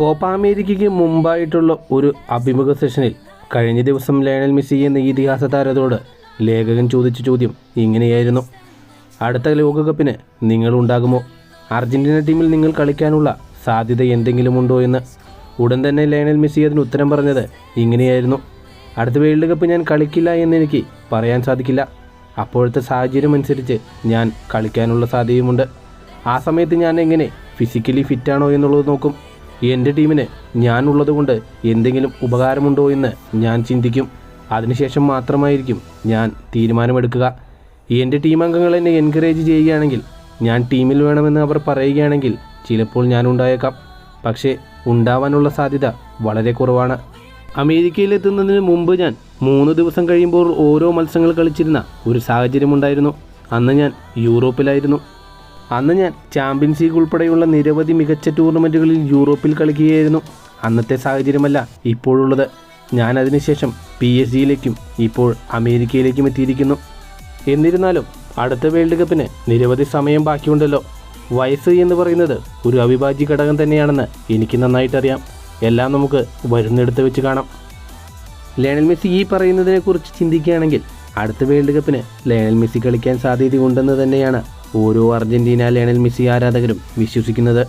Copa അമേരിക്കയ്ക്ക് മുമ്പായിട്ടുള്ള ഒരു അഭിമുഖ സെഷനിൽ കഴിഞ്ഞ ദിവസം ലയണൽ മെസ്സി എന്ന ഇതിഹാസ താരത്തോട് ലേഖകൻ ചോദിച്ച ചോദ്യം ഇങ്ങനെയായിരുന്നു. അടുത്ത ലോകകപ്പിന് നിങ്ങളുണ്ടാകുമോ അർജന്റീന ടീമിൽ നിങ്ങൾ കളിക്കാനുള്ള സാധ്യത എന്തെങ്കിലും ഉണ്ടോ എന്ന്. ഉടൻ തന്നെ ലയണൽ മെസ്സി അതിന് ഉത്തരം പറഞ്ഞത് ഇങ്ങനെയായിരുന്നു. അടുത്ത വേൾഡ് കപ്പ് ഞാൻ കളിക്കില്ല എന്ന് എനിക്ക് പറയാൻ സാധിക്കില്ല. അപ്പോഴത്തെ സാഹചര്യം അനുസരിച്ച് ഞാൻ കളിക്കാനുള്ള സാധ്യതയുമുണ്ട്. ആ സമയത്ത് ഞാൻ എങ്ങനെ ഫിസിക്കലി ഫിറ്റാണോ എന്നുള്ളത് നോക്കും. എന്റെ ടീമിന് ഞാൻ ഉള്ളതുകൊണ്ട് എന്തെങ്കിലും ഉപകാരമുണ്ടോ എന്ന് ഞാൻ ചിന്തിക്കും. അതിനുശേഷം മാത്രമായിരിക്കും ഞാൻ തീരുമാനമെടുക്കുക. എന്റെ ടീം അംഗങ്ങൾ എന്നെ എൻകറേജ് ചെയ്യുകയാണെങ്കിൽ ഞാൻ ടീമിൽ വേണമെന്ന് അവർ പറയുകയാണെങ്കിൽ ചിലപ്പോൾ ഞാൻ ഉണ്ടായേക്കാം. പക്ഷേ ഉണ്ടാവാനുള്ള സാധ്യത വളരെ കുറവാണ്. അമേരിക്കയിലെത്തുന്നതിന് മുമ്പ് ഞാൻ മൂന്ന് ദിവസം കഴിയുമ്പോൾ ഓരോ മത്സരങ്ങൾ കളിച്ചിരുന്ന ഒരു സാഹചര്യമുണ്ടായിരുന്നു. അന്ന് ഞാൻ യൂറോപ്പിലായിരുന്നു. അന്ന് ഞാൻ ചാമ്പ്യൻസ് ലീഗ് ഉൾപ്പെടെയുള്ള നിരവധി മികച്ച ടൂർണമെന്റുകളിൽ യൂറോപ്പിൽ കളിക്കുകയായിരുന്നു. അന്നത്തെ സാഹചര്യമല്ല ഇപ്പോഴുള്ളത്. ഞാൻ അതിനുശേഷം പി എസ് ജിയിലേക്കും ഇപ്പോൾ അമേരിക്കയിലേക്കും എത്തിയിരിക്കുന്നു. എന്നിരുന്നാലും അടുത്ത വേൾഡ് കപ്പിന് നിരവധി സമയം ബാക്കിയുണ്ടല്ലോ. വയസ്സ് എന്ന് പറയുന്നത് ഒരു അവിഭാജ്യ ഘടകം തന്നെയാണെന്ന് എനിക്ക് നന്നായിട്ടറിയാം. എല്ലാം നമുക്ക് വരുന്നിടത്ത് വെച്ച് കാണാം. ലയണൽ മെസ്സി ഈ പറയുന്നതിനെക്കുറിച്ച് ചിന്തിക്കുകയാണെങ്കിൽ അടുത്ത വേൾഡ് കപ്പിന് ലയണൽ മെസ്സി കളിക്കാൻ സാധ്യതയുണ്ടെന്ന് തന്നെയാണ് ഓരോ അർജന്റീന ലയണൽ മെസ്സി ആരാധകരും വിശ്വസിക്കുന്നത്.